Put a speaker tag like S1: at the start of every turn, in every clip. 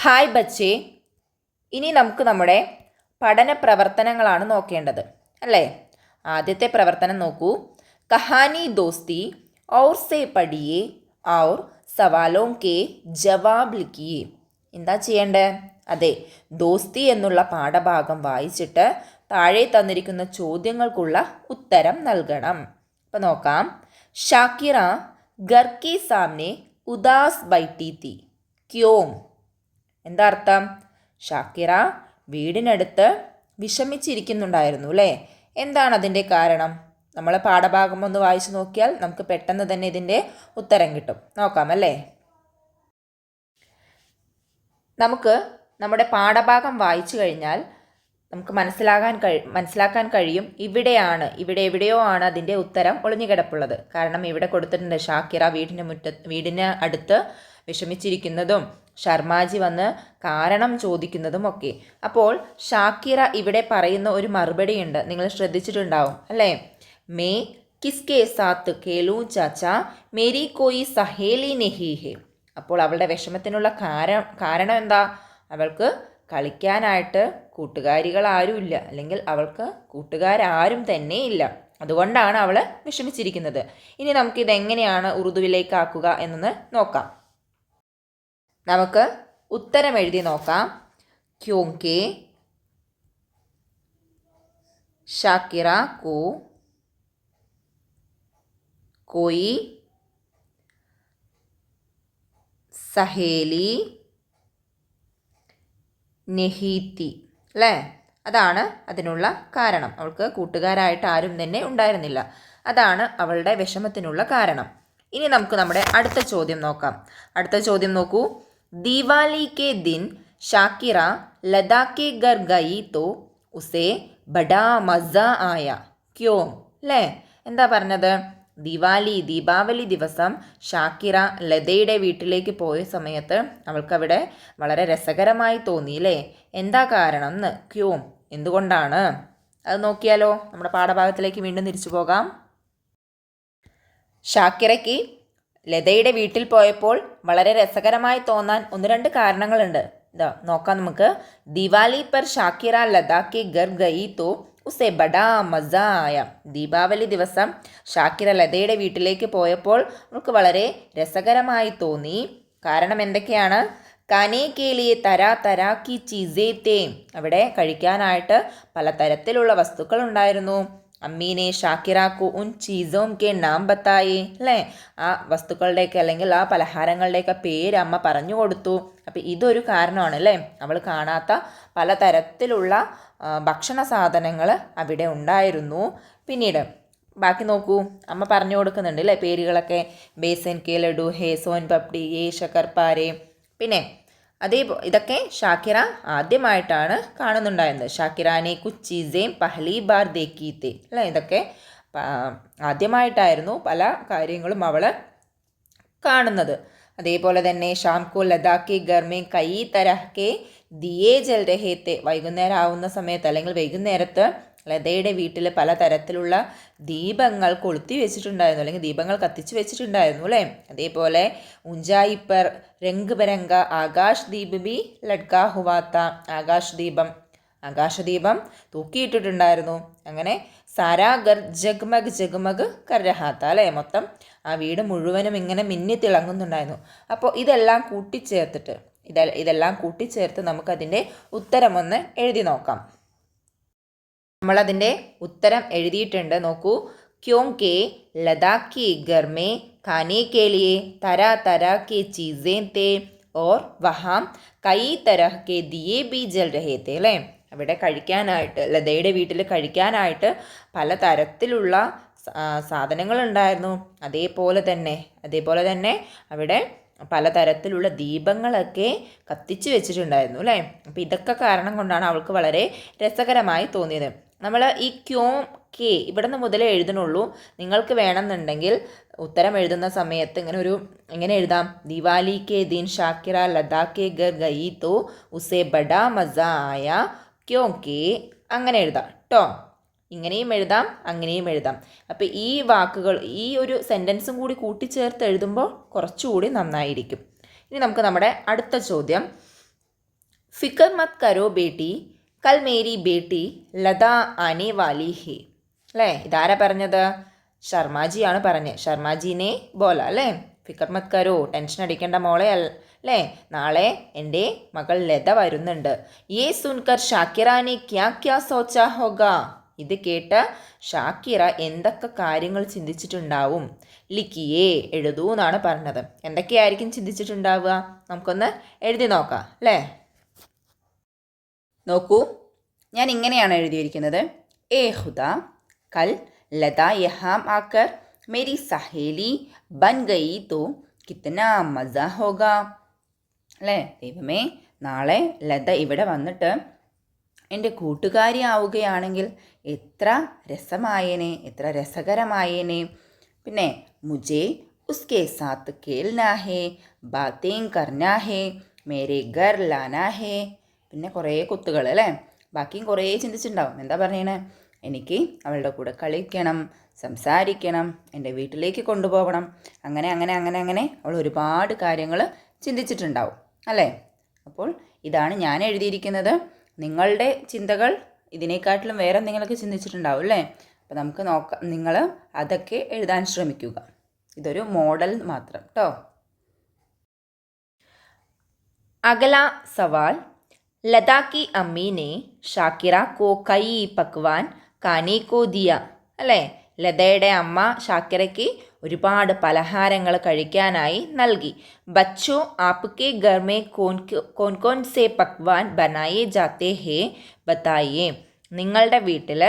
S1: Hi ബച്ചേ. ഇനി നമുക്ക് നമ്മുടെ പഠന പ്രവർത്തനങ്ങളാണ് നോക്കേണ്ടത് അല്ലേ? ആദ്യത്തെ പ്രവർത്തനം നോക്കൂ. കഹാനി ദോസ്തി ഔർ സേ പടിയേ ഔർ സവാലോം കെ ജവാബ് ലിക്കിയേ എന്താ ചെയ്യേണ്ടേ? അതെ ദോസ്തി എന്നുള്ള പാഠഭാഗം വായിച്ചിട്ട് താഴെ തന്നിരിക്കുന്ന ചോദ്യങ്ങൾക്കുള്ള ഉത്തരം നൽകണം. അപ്പം നോക്കാം. ഷാക്കിറ ഗർക്കി സാമ്നെ ഉദാസ് ബൈ ടി തി ക്യോം. എന്താ അർത്ഥം ഷാക്കിറ വീടിനടുത്ത് വിഷമിച്ചിരിക്കുന്നുണ്ടായിരുന്നു അല്ലേ? എന്താണ് അതിന്റെ കാരണം? നമ്മൾ പാഠഭാഗം ഒന്ന് വായിച്ചു നോക്കിയാൽ നമുക്ക് പെട്ടെന്ന് തന്നെ ഇതിന്റെ ഉത്തരം കിട്ടും. നോക്കാം അല്ലേ നമുക്ക് നമ്മുടെ പാഠഭാഗം വായിച്ചു കഴിഞ്ഞാൽ നമുക്ക് മനസ്സിലാകാൻ കഴി മനസ്സിലാക്കാൻ കഴിയും ഇവിടെയാണ് ഇവിടെ എവിടെയോ ആണ് അതിന്റെ ഉത്തരം ഒളിഞ്ഞു കിടപ്പുള്ളത് കാരണം ഇവിടെ കൊടുത്തിട്ടുണ്ട് ഷാക്കിറ വീടിന്റെ മുറ്റ വീടിന് അടുത്ത് വിഷമിച്ചിരിക്കുന്നതും ശർമാജി വന്ന് കാരണം ചോദിക്കുന്നതും ഒക്കെ അപ്പോൾ ഷാക്കിറ ഇവിടെ പറയുന്ന ഒരു മറുപടിയുണ്ട്. നിങ്ങൾ ശ്രദ്ധിച്ചിട്ടുണ്ടാവും അല്ലേ? മേ കിസ്കെ സാത്ത് കേളു ചാച്ച മേരി കോയി സഹേലി നെഹി ഹെ. അപ്പോൾ അവളുടെ വിഷമത്തിനുള്ള കാരണം കാരണം എന്താ? അവൾക്ക് കളിക്കാനായിട്ട് കൂട്ടുകാരികൾ ആരുമില്ല അല്ലെങ്കിൽ അവൾക്ക് കൂട്ടുകാരാരും തന്നെ ഇല്ല. അതുകൊണ്ടാണ് അവൾ വിഷമിച്ചിരിക്കുന്നത്. ഇനി നമുക്കിത് എങ്ങനെയാണ് ഉറുദുവിലേക്കാക്കുക എന്നൊന്ന് നോക്കാം. നമുക്ക് ഉത്തരം എഴുതി നോക്കാം. ക്യോങ്കെ ഷാക്കിറ കോ കോയി സഹേലി നെഹീത്തി അല്ലേ? അതാണ് അതിനുള്ള കാരണം. അവൾക്ക് കൂട്ടുകാരായിട്ട് ആരും തന്നെ ഉണ്ടായിരുന്നില്ല. അതാണ് അവളുടെ വിഷമത്തിനുള്ള കാരണം. ഇനി നമുക്ക് നമ്മുടെ അടുത്ത ചോദ്യം നോക്കാം. അടുത്ത ചോദ്യം നോക്കൂ. ദീവാലി दिन शाकिरा लता के घर गई तो उसे बड़ा मज़ा आया क्यों അല്ലേ എന്താ പറഞ്ഞത്? ദിവാലി ദീപാവലി ദിവസം ഷാക്കിറ ലതയുടെ വീട്ടിലേക്ക് പോയ സമയത്ത് അവൾക്കവിടെ വളരെ രസകരമായി തോന്നി അല്ലേ എന്താ കാരണം എന്ന് ക്യൂ. എന്തുകൊണ്ടാണ്? അത് നോക്കിയാലോ. നമ്മുടെ പാഠഭാഗത്തിലേക്ക് വീണ്ടും തിരിച്ചു പോകാം. ഷാക്കിറയ്ക്ക് ലതയുടെ വീട്ടിൽ പോയപ്പോൾ വളരെ രസകരമായി തോന്നാൻ ഒന്ന് രണ്ട് കാരണങ്ങളുണ്ട്. ഇതാ നോക്കാം നമുക്ക്. ദിവാലി പർ ഷാക്കിറ ലതാക്കി ഗർ ഗയി തോ ഉസെ ബഡാ മസ ആയ. ദീപാവലി ദിവസം ഷാക്കിറ ലതയുടെ വീട്ടിലേക്ക് പോയപ്പോൾ അവൾക്ക് വളരെ രസകരമായി തോന്നി. കാരണം എന്തൊക്കെയാണ്? കനേ കേലിയെ തരാ തരാക്കി ചീസേ അവിടെ കഴിക്കാനായിട്ട് പലതരത്തിലുള്ള വസ്തുക്കൾ ഉണ്ടായിരുന്നു. അമ്മീനെ ഷാക്കിറാക്കു ഉൻ ചീസോം കെ നാം ബത്തായി. അല്ലേ ആ വസ്തുക്കളുടെയൊക്കെ അല്ലെങ്കിൽ ആ പലഹാരങ്ങളുടെയൊക്കെ പേര് അമ്മ പറഞ്ഞു കൊടുത്തു. അപ്പം ഇതൊരു കാരണമാണ് അല്ലേ അവൾ കാണാത്ത പലതരത്തിലുള്ള ഭക്ഷണ സാധനങ്ങൾ അവിടെ ഉണ്ടായിരുന്നു. പിന്നീട് ബാക്കി നോക്കൂ അമ്മ പറഞ്ഞു കൊടുക്കുന്നുണ്ട് അല്ലേ പേരുകളൊക്കെ ബേസൻ കെ ലഡു ഹേ സോൻ പപ്ഡി ഏ ശക്കർപ്പാരെ പിന്നെ അതേ ഇതൊക്കെ ഷാക്കിറ ആദ്യമായിട്ടാണ് കാണുന്നുണ്ടായിരുന്നത്. ഷാക്കിറാനെ കുച്ചീസേം പഹലി ബാർ ദേക്കീത്തെ അല്ലേ? ഇതൊക്കെ ആദ്യമായിട്ടായിരുന്നു പല കാര്യങ്ങളും അവൾ കാണുന്നത്. അതേപോലെ തന്നെ ഷാംകോ ലതാക്കി ഗർമേ കൈ തരഹ്ക്കെ ദിയേ ജൽ രഹേത്തെ വൈകുന്നേരം ആവുന്ന സമയത്ത് അല്ലെങ്കിൽ വൈകുന്നേരത്ത് ലതയുടെ വീട്ടിൽ പലതരത്തിലുള്ള ദീപങ്ങൾ കൊളുത്തി വെച്ചിട്ടുണ്ടായിരുന്നു അല്ലെങ്കിൽ ദീപങ്ങൾ കത്തിച്ച് വെച്ചിട്ടുണ്ടായിരുന്നു അല്ലേ? അതേപോലെ ഉഞ്ചായിപ്പർ രംഗ് ബരംഗ ആകാശ് ദീപ് ബി ലഡ്കാ ഹുവാത്ത ആകാശ് ദീപം ആകാശദീപം തൂക്കിയിട്ടിട്ടുണ്ടായിരുന്നു. അങ്ങനെ സാരാഗർ ജഗ്മഗ് ജഗ്മഗ് കരഹാത്ത അല്ലേ? മൊത്തം ആ വീട് മുഴുവനും ഇങ്ങനെ മിന്നി തിളങ്ങുന്നുണ്ടായിരുന്നു. അപ്പോൾ ഇതെല്ലാം കൂട്ടിച്ചേർത്തിട്ട് ഇതെ ഇതെല്ലാം കൂട്ടിച്ചേർത്ത് നമുക്കതിന്റെ ഉത്തരമൊന്ന് എഴുതി നോക്കാം. നമ്മളതിന്റെ ഉത്തരം എഴുതിയിട്ടുണ്ട്. നോക്കൂ. ക്യോം കെ ലതാക്കി ഗർമേ ഖാനെ കെ തര തര കെ ചീസേ തേ ഓർ വഹാം കൈ തര കെ ദിയെ ബി ജൽ രഹേ അല്ലേ? അവിടെ കഴിക്കാനായിട്ട് ലതയുടെ വീട്ടിൽ കഴിക്കാനായിട്ട് പല തരത്തിലുള്ള സാധനങ്ങൾ ഉണ്ടായിരുന്നു അതേപോലെ തന്നെ അതേപോലെ തന്നെ അവിടെ പലതരത്തിലുള്ള ദീപങ്ങളൊക്കെ കത്തിച്ചു വെച്ചിട്ടുണ്ടായിരുന്നു അല്ലേ? അപ്പോൾ ഇതൊക്കെ കാരണം കൊണ്ടാണ് അവൾക്ക് വളരെ രസകരമായി തോന്നിയത്. നമ്മൾ ഈ ക്യോം കെ ഇവിടെ നിന്ന് മുതലേ എഴുതണുള്ളൂ. നിങ്ങൾക്ക് വേണമെന്നുണ്ടെങ്കിൽ ഉത്തരം എഴുതുന്ന സമയത്ത് ഇങ്ങനെ ഒരു ഇങ്ങനെ എഴുതാം. ദിവാലി കെ ദീൻ ഷാക്കിറ ലതാക്കെ ഗർ ഗയി തോ ഉസേ ബഡാ മസ ആയ ക്യോ കെ അങ്ങനെ എഴുതാം കേട്ടോ ഇങ്ങനെയും എഴുതാം അങ്ങനെയും എഴുതാം. അപ്പോൾ ഈ വാക്കുകൾ ഈ ഒരു സെന്റൻസും കൂടി കൂട്ടിച്ചേർത്ത് എഴുതുമ്പോൾ കുറച്ചുകൂടി നന്നായിരിക്കും. ഇനി നമുക്ക് നമ്മുടെ അടുത്ത ചോദ്യം. ഫിക്കർ മത് കരോ ബേട്ടി കൽ മേരി ബേട്ടി ലത ആനെ വാലി ഹേ. അല്ലേ? ഇതാരാ പറഞ്ഞത്? ശർമാജിയാണ് പറഞ്ഞത്. ശർമാജീനെ ബോല അല്ലേ? ഫിക്കർ മത് കരോ ടെൻഷൻ അടിക്കേണ്ട മോളെ അല്ലേ? നാളെ എന്റെ മകൾ ലത വരുന്നുണ്ട്. യേ സുൻകർ ഷാക്കിറാനെ ക്യാ ക്യാ സോച്ചാ ഹോഗ? ഇത് കേട്ട് ഷാക്കിറ എന്തൊക്കെ കാര്യങ്ങൾ ചിന്തിച്ചിട്ടുണ്ടാവും? ലിക്കിയേ എഴുതൂ എന്നാണ് പറഞ്ഞത്. എന്തൊക്കെയായിരിക്കും ചിന്തിച്ചിട്ടുണ്ടാവുക? നമുക്കൊന്ന് എഴുതി നോക്കാം അല്ലേ? നോക്കൂ. ഞാൻ ഇങ്ങനെയാണ് എഴുതിയിരിക്കുന്നത്. ഏ ഹുദ കൽ ലത യഹാം ആക്കർ മേരി സഹേലി ബൻ ഗയി തോ കിത്തന മസ ഹോഗ. അല്ലേ? ദൈവമേ നാളെ ലത ഇവിടെ വന്നിട്ട് എന്റെ കൂട്ടുകാരി ആവുകയാണെങ്കിൽ എത്ര രസമായേനെ എത്ര രസകരമായേനെ. പിന്നെ മുജേ ഉസ്കെ സാത്ത് കേൽനാഹേ ബാത്തേം കർനാ ഹേ മേരെ ഗർ ലാനാ ഹേ. പിന്നെ കുറേ കുത്തുകൾ അല്ലേ? ബാക്കിയും കുറേ ചിന്തിച്ചിട്ടുണ്ടാവും. എന്താ പറയണേ? എനിക്ക് അവളുടെ കൂടെ കളിക്കണം സംസാരിക്കണം എന്റെ വീട്ടിലേക്ക് കൊണ്ടുപോകണം. അങ്ങനെ അങ്ങനെ അങ്ങനെ അങ്ങനെ അവൾ ഒരുപാട് കാര്യങ്ങൾ ചിന്തിച്ചിട്ടുണ്ടാവും അല്ലേ? അപ്പോൾ ഇതാണ് ഞാൻ എഴുതിയിരിക്കുന്നത്. നിങ്ങളുടെ ചിന്തകൾ ഇതിനേക്കാട്ടിലും വേറെ എന്തെങ്കിലുമൊക്കെ ചിന്തിച്ചിട്ടുണ്ടാവും അല്ലേ? അപ്പോൾ നമുക്ക് നോക്കാം. നിങ്ങൾ അതൊക്കെ എഴുതാൻ ശ്രമിക്കുക. ഇതൊരു മോഡൽ മാത്രം കേട്ടോ അകല സവാൽ लता की अम्मी ने ഷാക്കിറ കോ കൈ പക്വാൻ കാനെ കോ ദിയ അല്ലേ ലതയുടെ അമ്മ ഷാക്കിറയ്ക്ക് ഒരുപാട് പലഹാരങ്ങൾ കഴിക്കാനായി നൽകി ബച്ചോ ആപ്കെ ഘർ മേ കോൻ കോൻ കോൻ സെ പക്വാൻ ബനായേ ജാത്തേ ഹേ ബത്തായേ നിങ്ങളുടെ വീട്ടിൽ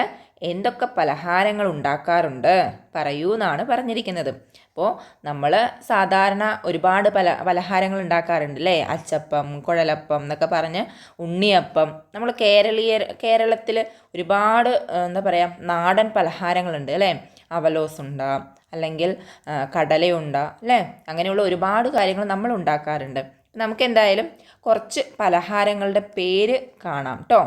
S1: എന്തൊക്കെ പലഹാരങ്ങൾ ഉണ്ടാക്കാറുണ്ട് പറയൂ എന്നാണ് പറഞ്ഞിരിക്കുന്നത്. അപ്പോൾ നമ്മൾ സാധാരണ ഒരുപാട് പല പലഹാരങ്ങൾ ഉണ്ടാക്കാറുണ്ട് അല്ലേ? അച്ചപ്പം കുഴലപ്പം എന്നൊക്കെ പറഞ്ഞ് ഉണ്ണിയപ്പം. നമ്മൾ കേരളീയ കേരളത്തിൽ ഒരുപാട് എന്താ പറയുക നാടൻ പലഹാരങ്ങളുണ്ട് അല്ലേ? അവലോസുണ്ട അല്ലെങ്കിൽ കടലയുണ്ട അല്ലേ? അങ്ങനെയുള്ള ഒരുപാട് കാര്യങ്ങൾ നമ്മൾ ഉണ്ടാക്കാറുണ്ട്. നമുക്ക് എന്തായാലും കുറച്ച് പലഹാരങ്ങളുടെ പേര് കാണാം കേട്ടോ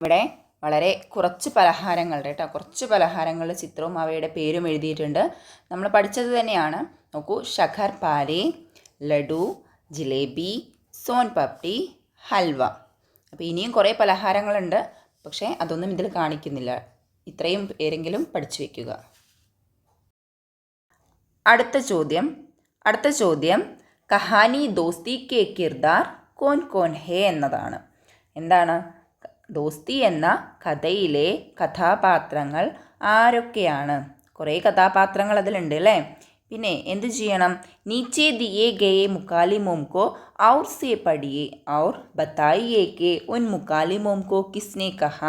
S1: ഇവിടെ വളരെ കുറച്ച് പലഹാരങ്ങളുടെ കേട്ടോ. കുറച്ച് പലഹാരങ്ങളുടെ ചിത്രവും അവയുടെ പേരും എഴുതിയിട്ടുണ്ട്. നമ്മൾ പഠിച്ചത് തന്നെയാണ്. നോക്കൂ ഷഖർ പാലി ലഡു ജിലേബി സോൻ പപ്ടി ഹൽവ. അപ്പോൾ ഇനിയും കുറേ പലഹാരങ്ങളുണ്ട്. പക്ഷേ അതൊന്നും ഇതിൽ കാണിക്കുന്നില്ല. ഇത്രയും പേരെങ്കിലും പഠിച്ചു വയ്ക്കുക അടുത്ത ചോദ്യം. അടുത്ത ചോദ്യം. കഹാനി ദോസ്തി കെ കിർദാർ കോൻ കോൻ ഹേ എന്നതാണ്. എന്താണ്? ദോസ്തി എന്ന കഥയിലെ കഥാപാത്രങ്ങൾ ആരൊക്കെയാണ്? കുറേ കഥാപാത്രങ്ങൾ അതിലുണ്ട് അല്ലേ? പിന്നെ എന്ത് ചെയ്യണം? നീച്ചെ ദിയേ ഗയെ മുക്കാലി മോംകോ ഔർ സേ പടിയെ ഔർ ബത്തായിയേ കെ ഉൻ മുക്കാലി മോംകോ കിസ്നെ കഹ.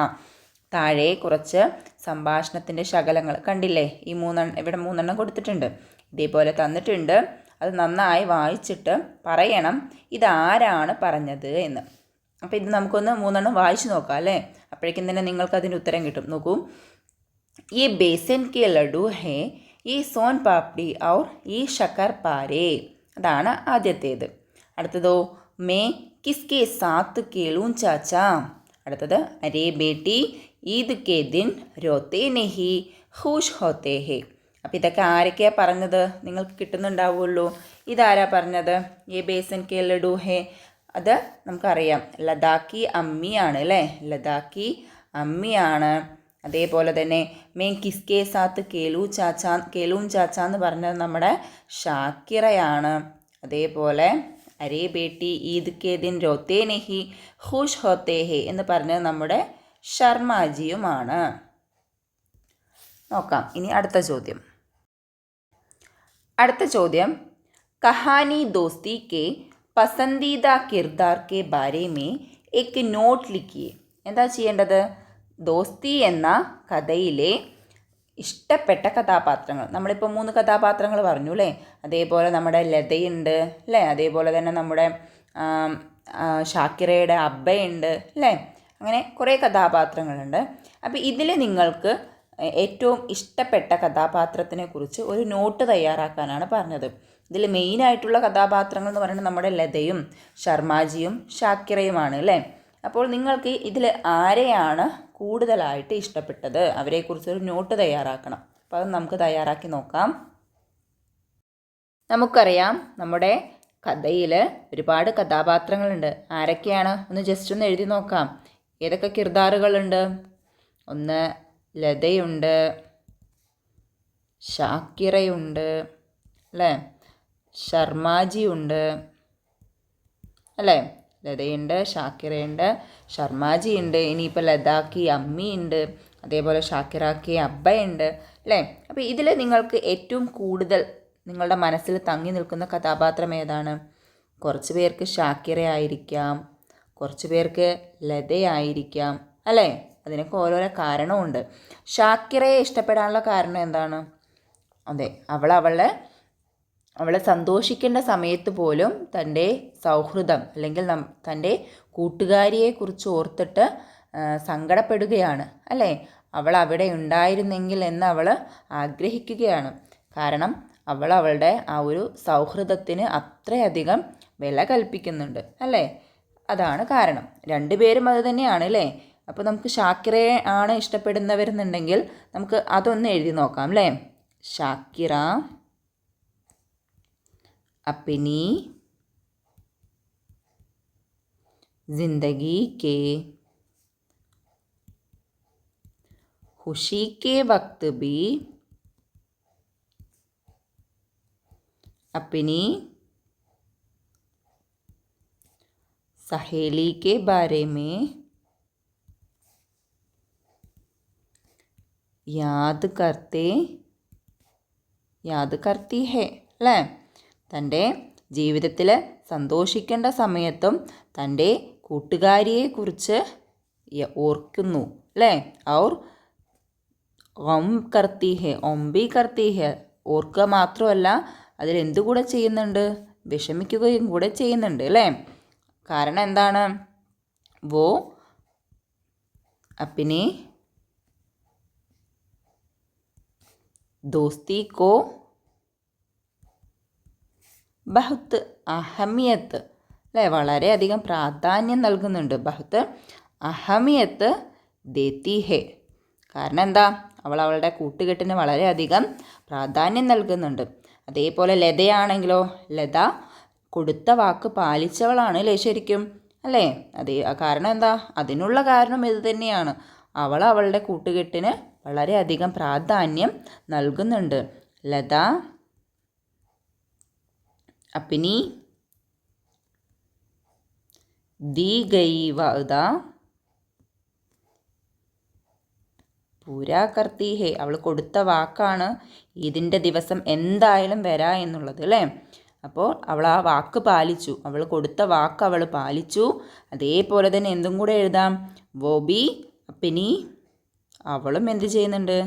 S1: താഴെ കുറച്ച് സംഭാഷണത്തിന്റെ ശകലങ്ങൾ കണ്ടില്ലേ? ഈ മൂന്നെണ്ണം ഇവിടെ മൂന്നെണ്ണം കൊടുത്തിട്ടുണ്ട്. ഇതേപോലെ തന്നിട്ടുണ്ട്. അത് നന്നായി വായിച്ചിട്ട് പറയണം. ഇതാരാണ് പറഞ്ഞത് എന്ന്. അപ്പോൾ ഇത് നമുക്കൊന്ന് മൂന്നെണ്ണം വായിച്ചു നോക്കാം അല്ലേ? അപ്പോഴേക്കും തന്നെ നിങ്ങൾക്ക് അതിന്റെ ഉത്തരം കിട്ടും. നോക്കൂ. ഈ ബേസൻ കെ ലഡു ഹേ ഈ സോൻ പാപ്ഡി ഔർ ഈ ഷക്കർ പാരേ. അതാണ് ആദ്യത്തേത്. അടുത്തതോ മേ കിസ്കെ സാത്ത് കേളൂൻ ചാച്ച. അടുത്തത് അരേ ബേട്ടി ഈദ് കെ ദിൻ രോത്തേ നെഹി ഹൂഷ് ഹോത്തേ ഹേ. അപ്പോൾ ഇതൊക്കെ ആരൊക്കെയാണ് പറഞ്ഞത്? നിങ്ങൾക്ക് കിട്ടുന്നുണ്ടാവുള്ളൂ. ഇതാരാ പറഞ്ഞത്? ഈ ബേസൻ കെ ലഡു ഹേ അത് നമുക്കറിയാം. ലഡാക്കി അമ്മിയാണ് അല്ലേ? ലഡാക്കി അമ്മിയാണ്. അതേപോലെ തന്നെ മെയിൻ കിസ്കേ സാത്ത് കേലു ചാച്ച കേലൂം ചാച്ച എന്ന് പറഞ്ഞത് നമ്മുടെ ഷാക്കിറയാണ്. അതേപോലെ അരേ ബേട്ടി ഈദ് കെ ദിൻ രോത്തേ നെഹി ഖുഷ് ഹോത്തേ എന്ന് പറഞ്ഞത് നമ്മുടെ ശർമാജിയുമാണ്. നോക്കാം ഇനി അടുത്ത ചോദ്യം. അടുത്ത ചോദ്യം കഹാനി ദോസ്തി കെ പസന്ദീദ കിർദാർ കെ ബാരെ മേ എക്ക് നോട്ട് ലിക്കിയേ എന്താ ചെയ്യേണ്ടത്? ദോസ്തി എന്ന കഥയിലെ ഇഷ്ടപ്പെട്ട കഥാപാത്രങ്ങൾ. നമ്മളിപ്പോൾ മൂന്ന് കഥാപാത്രങ്ങൾ പറഞ്ഞു അല്ലേ അതേപോലെ നമ്മുടെ ലതയുണ്ട് അല്ലേ അതേപോലെ തന്നെ നമ്മുടെ ഷാക്കിറയുടെ അബ്ബയുണ്ട് അല്ലേ അങ്ങനെ കുറേ കഥാപാത്രങ്ങളുണ്ട്. അപ്പോൾ ഇതിൽ നിങ്ങൾക്ക് ഏറ്റവും ഇഷ്ടപ്പെട്ട കഥാപാത്രത്തിനെ കുറിച്ച് ഒരു നോട്ട് തയ്യാറാക്കാനാണ് പറഞ്ഞത്. ഇതിൽ മെയിനായിട്ടുള്ള കഥാപാത്രങ്ങൾ എന്ന് പറയുന്നത് നമ്മുടെ ലതയും ശർമാജിയും ഷാക്കിറയുമാണ് അല്ലേ? അപ്പോൾ നിങ്ങൾക്ക് ഇതിൽ ആരെയാണ് കൂടുതലായിട്ട് ഇഷ്ടപ്പെട്ടത്? അവരെക്കുറിച്ചൊരു നോട്ട് തയ്യാറാക്കണം. അപ്പോൾ അത് നമുക്ക് തയ്യാറാക്കി നോക്കാം. നമുക്കറിയാം നമ്മുടെ കഥയിൽ ഒരുപാട് കഥാപാത്രങ്ങളുണ്ട്. ആരൊക്കെയാണ്? ഒന്ന് ജസ്റ്റ് ഒന്ന് എഴുതി നോക്കാം. ഏതൊക്കെ കിർദാറുകളുണ്ട്? ഒന്ന് ലതയുണ്ട് ഷാക്കിറയുണ്ട് അല്ലേ? ശർമാജിയുണ്ട് അല്ലേ? ലതയുണ്ട് ഷാക്കിറയുണ്ട് ശർമാജിയുണ്ട് ഇനിയിപ്പോൾ ലതാക്കി അമ്മിയുണ്ട് അതേപോലെ ഷാക്കിറാക്കി അബ്ബയുണ്ട് അല്ലേ? അപ്പോൾ ഇതിൽ നിങ്ങൾക്ക് ഏറ്റവും കൂടുതൽ നിങ്ങളുടെ മനസ്സിൽ തങ്ങി നിൽക്കുന്ന കഥാപാത്രം ഏതാണ്? കുറച്ച് പേർക്ക് ഷാക്കിറ ആയിരിക്കാം കുറച്ച് പേർക്ക് ലതയായിരിക്കാം അല്ലേ? അതിനൊക്കെ ഓരോരോ കാരണമുണ്ട് ഷാക്കിറയെ ഇഷ്ടപ്പെടാനുള്ള കാരണം എന്താണ്? അതെ അവൾ അവളെ അവളെ സന്തോഷിക്കേണ്ട സമയത്ത് പോലും തന്റെ സൗഹൃദം അല്ലെങ്കിൽ നം തന്റെ കൂട്ടുകാരിയെക്കുറിച്ച് ഓർത്തിട്ട് സങ്കടപ്പെടുകയാണ്. അല്ലേ? അവൾ അവിടെ ഉണ്ടായിരുന്നെങ്കിൽ എന്ന് അവൾ ആഗ്രഹിക്കുകയാണ്. കാരണം അവൾ അവളുടെ ആ ഒരു സൗഹൃദത്തിന് അത്രയധികം വില കൽപ്പിക്കുന്നുണ്ട്. അല്ലേ? അതാണ് കാരണം. രണ്ടുപേരും അത് തന്നെയാണ് അല്ലേ? അപ്പോൾ നമുക്ക് ഷാക്കിറയെ ആണ് ഇഷ്ടപ്പെടുന്നവരെന്നുണ്ടെങ്കിൽ നമുക്ക് അതൊന്ന് എഴുതി നോക്കാം അല്ലേ? ഷാക്കിറ. अपनी ज़िंदगी के खुशी के वक्त भी अपनी सहेली के बारे में याद करते, याद करती है। लें। തന്റെ ജീവിതത്തിൽ സന്തോഷിക്കേണ്ട സമയത്തും തന്റെ കൂട്ടുകാരിയെക്കുറിച്ച് ഓർക്കുന്നു അല്ലേ? ഔർ ഒം കർത്തി ഹെ ഒമ്പി കർത്തി ഓർക്കുക മാത്രമല്ല അതിലെന്ത് കൂടെ ചെയ്യുന്നുണ്ട്? വിഷമിക്കുകയും കൂടെ ചെയ്യുന്നുണ്ട് അല്ലേ? കാരണം എന്താണ്? വോ അപ്പിനെ ദോസ്തി കോ ബഹുത്ത് അഹമിയത്ത്. അല്ലേ? വളരെയധികം പ്രാധാന്യം നൽകുന്നുണ്ട് ബഹുത്ത് അഹമിയത്ത് ദേത്തി ഹേ കാരണം എന്താ? അവൾ അവളുടെ കൂട്ടുകെട്ടിന് വളരെയധികം പ്രാധാന്യം നൽകുന്നുണ്ട്. അതേപോലെ ലതയാണെങ്കിലോ ലത കൊടുത്ത വാക്ക് പാലിച്ചവളാണ് അല്ലേ ശരിക്കും? അല്ലേ? അതേ കാരണം എന്താ? അതിനുള്ള കാരണം ഇത് തന്നെയാണ്. അവൾ അവളുടെ കൂട്ടുകെട്ടിന് വളരെയധികം പ്രാധാന്യം നൽകുന്നുണ്ട്. ലത അപ്പിനി ദീഗൈവത പൂരാകർത്തി ഹേ അവൾ കൊടുത്ത വാക്കാണ് ഇതിന്റെ ദിവസം എന്തായാലും വരാ എന്നുള്ളത് അല്ലേ? അപ്പോൾ അവൾ ആ വാക്ക് പാലിച്ചു. അവൾ കൊടുത്ത വാക്ക് അവൾ പാലിച്ചു. അതേപോലെ തന്നെ എന്തും കൂടെ എഴുതാം. ബോബി അപ്പിനി അവളും എന്ത് ചെയ്യുന്നുണ്ട്?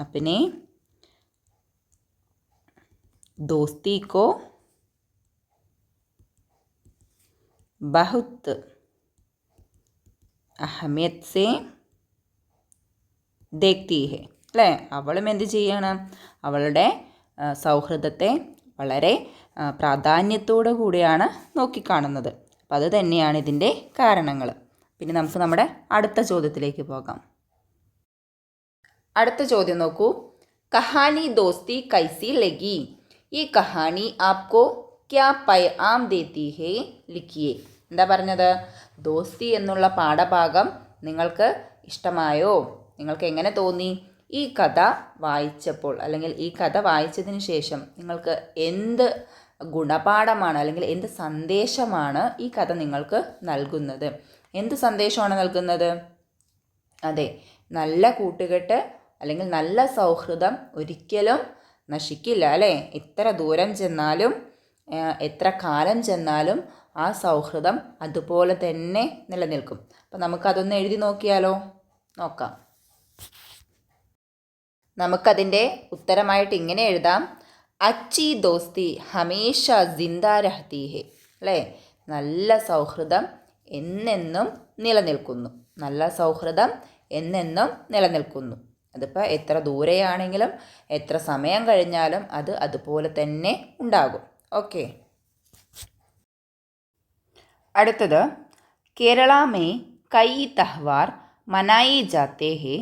S1: അപ്പിനെ दोस्ती को बहुत അഹമിയത് സേ ദേക്തി ഹെ അല്ലേ അവളും എന്ത് ചെയ്യണം അവളുടെ ആ, സൗഹൃദത്തെ വളരെ ആ, പ്രാധാന്യത്തോടു കൂടിയാണ് നോക്കിക്കാണുന്നത് അപ്പം അത് തന്നെയാണ് ഇതിൻ്റെ കാരണങ്ങൾ പിന്നെ നമുക്ക് നമ്മുടെ അടുത്ത ചോദ്യത്തിലേക്ക് പോകാം അടുത്ത ചോദ്യം നോക്കൂ കഹാനി ദോസ്തി കൈസി ലഗി ഈ കഹാനി ആപ്കോ ക്യാ പൈആം ദേത്തി ഹേ ലിക്കിയേ എന്താ പറഞ്ഞത്? ദോസ്തി എന്നുള്ള പാഠഭാഗം നിങ്ങൾക്ക് ഇഷ്ടമായോ? നിങ്ങൾക്ക് എങ്ങനെ തോന്നി? ഈ കഥ വായിച്ചപ്പോൾ അല്ലെങ്കിൽ ഈ കഥ വായിച്ചതിന് ശേഷം നിങ്ങൾക്ക് എന്ത് ഗുണപാഠമാണ് അല്ലെങ്കിൽ എന്ത് സന്ദേശമാണ് ഈ കഥ നിങ്ങൾക്ക് നൽകുന്നത്? എന്ത് സന്ദേശമാണ് നൽകുന്നത്? അതെ നല്ല കൂട്ടുകെട്ട് അല്ലെങ്കിൽ നല്ല സൗഹൃദം ഒരിക്കലും നശിക്കില്ല അല്ലേ? എത്ര ദൂരം ചെന്നാലും എത്ര കാലം ചെന്നാലും ആ സൗഹൃദം അതുപോലെ തന്നെ നിലനിൽക്കും. അപ്പം നമുക്കതൊന്ന് എഴുതി നോക്കിയാലോ? നോക്കാം. നമുക്കതിന്റെ ഉത്തരമായിട്ട് ഇങ്ങനെ എഴുതാം. അച്ചി ദോസ്തി ഹമേഷ ജിന്ദാ രഹത്തി അല്ലേ? നല്ല സൗഹൃദം എന്നെന്നും നിലനിൽക്കുന്നു. നല്ല സൗഹൃദം എന്നെന്നും നിലനിൽക്കുന്നു. അതിപ്പോൾ എത്ര ദൂരെയാണെങ്കിലും എത്ര സമയം കഴിഞ്ഞാലും അത് അതുപോലെ തന്നെ ഉണ്ടാകും. ഓക്കെ. അടുത്തത്. കേരള മേ കൈ തഹ്വാർ മനായി ജാത്തേ ഹെ.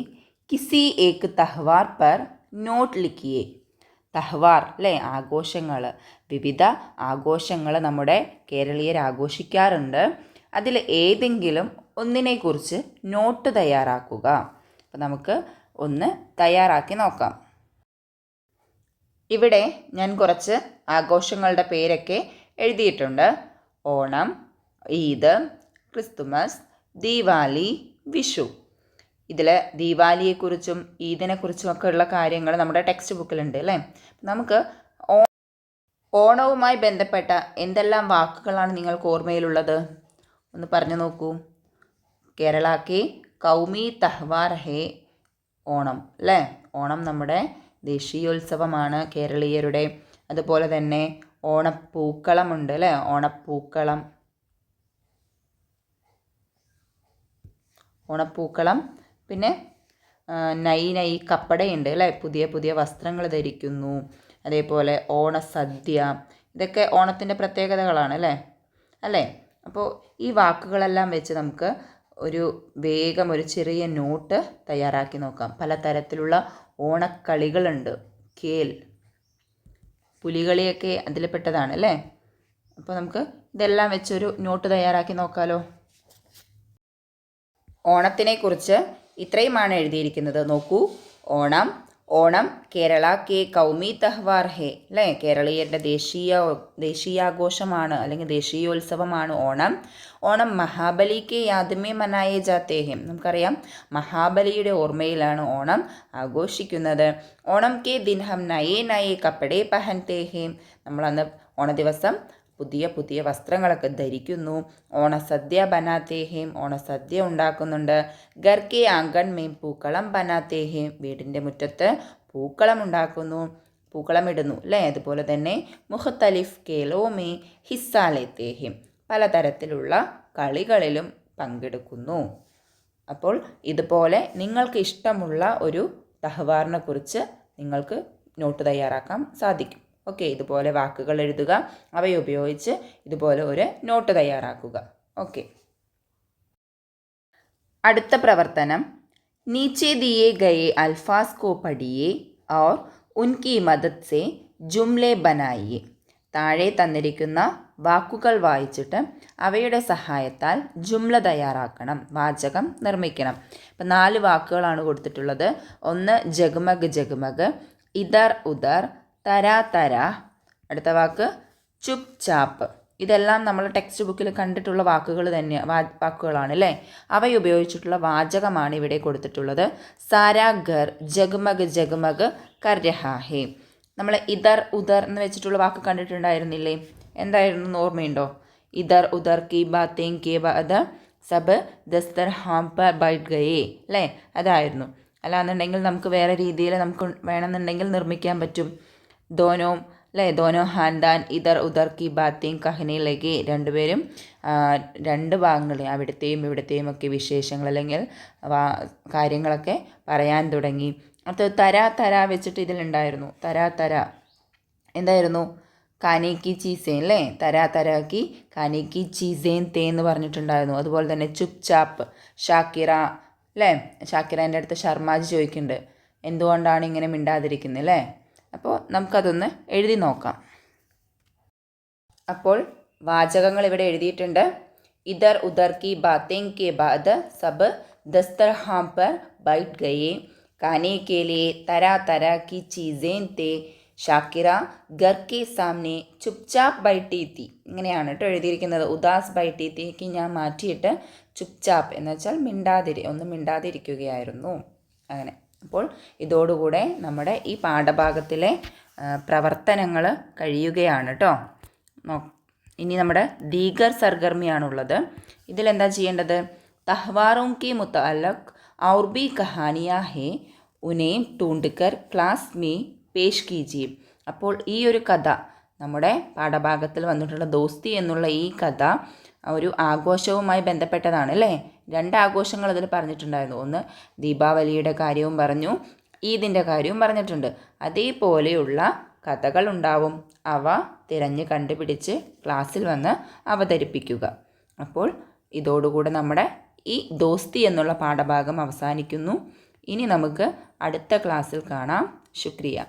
S1: കിസി ഏക്ക് തഹ്വാർ പർ നോട്ട് ലിക്കിയേ തഹ്വാർ അല്ലേ ആഘോഷങ്ങൾ വിവിധ ആഘോഷങ്ങൾ നമ്മുടെ കേരളീയർ ആഘോഷിക്കാറുണ്ട്. അതിൽ ഏതെങ്കിലും ഒന്നിനെക്കുറിച്ച് നോട്ട് തയ്യാറാക്കുക. അപ്പം നമുക്ക് ഒന്ന് തയ്യാറാക്കി നോക്കാം. ഇവിടെ ഞാൻ കുറച്ച് ആഘോഷങ്ങളുടെ പേരൊക്കെ എഴുതിയിട്ടുണ്ട്. ഓണം ഈദ് ക്രിസ്തുമസ് ദീപാവലി വിഷു. ഇതിൽ ദീപാവലിയെക്കുറിച്ചും ഈദിനെക്കുറിച്ചും ഒക്കെ ഉള്ള കാര്യങ്ങൾ നമ്മുടെ ടെക്സ്റ്റ് ബുക്കിലുണ്ട് അല്ലേ? നമുക്ക് ഓണവുമായി ബന്ധപ്പെട്ട എന്തെല്ലാം വാക്കുകളാണ് നിങ്ങൾക്ക് ഓർമ്മയിലുള്ളത്? ഒന്ന് പറഞ്ഞു നോക്കൂ. കേരളാക്കി കൗമി തഹ്വാർ ഹേ ഓണം അല്ലേ ഓണം നമ്മുടെ ദേശീയോത്സവമാണ് കേരളീയരുടെ. അതുപോലെ തന്നെ ഓണപ്പൂക്കളമുണ്ട് അല്ലേ ഓണപ്പൂക്കളം. ഓണപ്പൂക്കളം. പിന്നെ നൈ നൈ കപ്പടയുണ്ട് അല്ലേ പുതിയ പുതിയ വസ്ത്രങ്ങൾ ധരിക്കുന്നു. അതേപോലെ ഓണസദ്യ. ഇതൊക്കെ ഓണത്തിന്റെ പ്രത്യേകതകളാണ് അല്ലേ അല്ലേ? അപ്പോൾ ഈ വാക്കുകളെല്ലാം വെച്ച് നമുക്ക് ഒരു വേഗം ഒരു ചെറിയ നോട്ട് തയ്യാറാക്കി നോക്കാം. പലതരത്തിലുള്ള ഓണക്കളികളുണ്ട്. കേൽ. പുലികളിയൊക്കെ അതിൽ പെട്ടതാണ് അല്ലേ? അപ്പോൾ നമുക്ക് ഇതെല്ലാം വെച്ചൊരു നോട്ട് തയ്യാറാക്കി നോക്കാലോ. ഓണത്തിനെക്കുറിച്ച് ഇത്രയുമാണ് എഴുതിയിരിക്കുന്നത്. നോക്കൂ. ഓണം ഓണം കേരള കെ കൗമി തഹ്വാർ ഹെ അല്ലേ? കേരളീയരുടെ ദേശീയ ദേശീയാഘോഷമാണ് അല്ലെങ്കിൽ ദേശീയോത്സവമാണ് ഓണം. ഓണം മഹാബലി കെ യാദ്മേ മനായേ ജാത്തേ ഹെ. നമുക്കറിയാം മഹാബലിയുടെ ഓർമ്മയിലാണ് ഓണം ആഘോഷിക്കുന്നത്. ഓണം കെ ദിൻഹം നയേ നയേ കപ്പടേ പഹൻതേ തേഹേം നമ്മളന്ന് ഓണ ദിവസം പുതിയ പുതിയ വസ്ത്രങ്ങളൊക്കെ ധരിക്കുന്നു. ഓണസദ്യ ബനാത്തേഹേം ഓണസദ്യ ഉണ്ടാക്കുന്നുണ്ട്. ഗർക്കി ആങ്കൺ മേം പൂക്കളം ബനാത്തേഹേം വീടിന്റെ മുറ്റത്ത് പൂക്കളം ഉണ്ടാക്കുന്നു. പൂക്കളം ഇടുന്നു അല്ലേ? അതുപോലെ തന്നെ മുഹത്തലിഫ് കേലോമേ ഹിസ്സാലെത്തേഹേം പലതരത്തിലുള്ള കളികളിലും പങ്കെടുക്കുന്നു. അപ്പോൾ ഇതുപോലെ നിങ്ങൾക്ക് ഇഷ്ടമുള്ള ഒരു തഹവാറിനെ കുറിച്ച് നിങ്ങൾക്ക് നോട്ട് തയ്യാറാക്കാൻ സാധിക്കും. ഓക്കെ ഇതുപോലെ വാക്കുകൾ എഴുതുക. അവയുപയോഗിച്ച് ഇതുപോലെ ഒരു നോട്ട് തയ്യാറാക്കുക. ഓക്കെ. അടുത്ത പ്രവർത്തനം. നീച്ചെ ദിയെ ഗയെ അൽഫാസ് കോ പഠിയെ ഓർ ഉൻകി മദത് സെ ജുംലെ ബനായിയെ. താഴെ തന്നിരിക്കുന്ന വാക്കുകൾ വായിച്ചിട്ട് അവയുടെ സഹായത്താൽ ജുംല തയ്യാറാക്കണം വാചകം നിർമ്മിക്കണം. ഇപ്പം നാല് വാക്കുകളാണ് കൊടുത്തിട്ടുള്ളത്. ഒന്ന് ജഗ്മഗ് ജഗ്മഗ് ഇതർ ഉദർ തര തര. അടുത്ത വാക്ക് ചുപ് ചാപ്പ്. ഇതെല്ലാം നമ്മൾ ടെക്സ്റ്റ് ബുക്കിൽ കണ്ടിട്ടുള്ള വാക്കുകൾ തന്നെ വാക്കുകളാണ് അല്ലേ അവയുപയോഗിച്ചിട്ടുള്ള വാചകമാണ് ഇവിടെ കൊടുത്തിട്ടുള്ളത്. സാരാ ഘർ ജഗ്മഗ് ജഗ്മഗ് കർ നമ്മൾ ഇതർ ഉദർ എന്ന് വെച്ചിട്ടുള്ള വാക്ക് കണ്ടിട്ടുണ്ടായിരുന്നില്ലേ? എന്തായിരുന്നു? ഓർമ്മയുണ്ടോ? ഇതർ ഉദർ കി ബാത്തേം കെ ബാത് സബ് ദസ്തർ ഹാം ബൈഡ് ബൈറ്റ് ഗയേ അല്ലേ അതായിരുന്നു. അല്ലാന്നുണ്ടെങ്കിൽ നമുക്ക് വേറെ രീതിയിൽ നമുക്ക് വേണമെന്നുണ്ടെങ്കിൽ നിർമ്മിക്കാൻ പറ്റും. ദോനോ അല്ലേ ദോനോ ഹാൻഡാൻ ഇതർ ഉദർ കി ബാത്തേം കഹനി ലഗി രണ്ടുപേരും രണ്ട് ഭാഗങ്ങളെ അവിടുത്തെയും ഇവിടുത്തെയും ഒക്കെ വിശേഷങ്ങൾ അല്ലെങ്കിൽ കാര്യങ്ങളൊക്കെ പറയാൻ തുടങ്ങി. അത് തര തര വെച്ചിട്ട് ഇതിലുണ്ടായിരുന്നു. തര തര. എന്തായിരുന്നു? കാനേക്കി ചീസേൻ അല്ലേ തര തരാക്കി കാനേക്കി ചീസേൻ തേ എന്ന് പറഞ്ഞിട്ടുണ്ടായിരുന്നു. അതുപോലെ തന്നെ ചുപ് ചാപ്പ് ഷാക്കിറ അല്ലേ ഷാക്കിറേന്റെ അടുത്ത് ശർമാജി ചോദിക്കുന്നുണ്ട്. എന്തുകൊണ്ടാണ് ഇങ്ങനെ മിണ്ടാതിരിക്കുന്നത് അല്ലേ അപ്പോൾ നമുക്കതൊന്ന് എഴുതി നോക്കാം. അപ്പോൾ വാചകങ്ങൾ ഇവിടെ എഴുതിയിട്ടുണ്ട്. ഇതർ ഉദർ കി ബാത്തേങ് കെ ബാദ് സബ് ദസ്തർഹാം പർ ബൈറ്റ് ഗയേ. കാനെ കെ ലേ തരാ തരാ കി ചീസേൻ തേ. ഷാക്കിറ ഗർ കെ സാമനെ ചുപ്ചാപ്പ് ബൈട്ടീത്തി ഇങ്ങനെയാണ് കേട്ടോ എഴുതിയിരിക്കുന്നത്. ഉദാസ് ബൈട്ടീത്തിക്ക് ഞാൻ മാറ്റിയിട്ട് ചുപ്ചാപ്പ് എന്ന് വെച്ചാൽ മിണ്ടാതിരി ഒന്ന് മിണ്ടാതിരിക്കുകയായിരുന്നു. അങ്ങനെ. അപ്പോൾ ഇതോടുകൂടെ നമ്മുടെ ഈ പാഠഭാഗത്തിലെ പ്രവർത്തനങ്ങൾ കഴിയുകയാണ് കേട്ടോ ഇനി നമ്മുടെ ദീഗർ സർഗർമിയാണുള്ളത് ഇതിലെന്താ ചെയ്യേണ്ടത്? തഹ്വാറും കി മുത്തലക് ഔർ ബി കഹാനിയ ഹേ ഉനേം ടൂണ്ടിക്കർ ക്ലാസ് മീ പേഷ് കീജിയും അപ്പോൾ ഈ ഒരു കഥ നമ്മുടെ പാഠഭാഗത്തിൽ വന്നിട്ടുള്ള ദോസ്തി എന്നുള്ള ഈ കഥ ഒരു ആഘോഷവുമായി ബന്ധപ്പെട്ടതാണ് അല്ലേ രണ്ട് ആഘോഷങ്ങൾ അതിൽ പറഞ്ഞിട്ടുണ്ടായിരുന്നു. ഒന്ന് ദീപാവലിയുടെ കാര്യവും പറഞ്ഞു ഈദിന്റെ കാര്യവും പറഞ്ഞിട്ടുണ്ട്. അതേപോലെയുള്ള കഥകൾ ഉണ്ടാവും. അവ തിരഞ്ഞ് കണ്ടുപിടിച്ച് ക്ലാസ്സിൽ വന്ന് അവതരിപ്പിക്കുക. അപ്പോൾ ഇതോടുകൂടെ നമ്മുടെ ഈ ദോസ്തി എന്നുള്ള പാഠഭാഗം അവസാനിക്കുന്നു. ഇനി നമുക്ക് അടുത്ത ക്ലാസ്സിൽ കാണാം. ശുക്രിയ.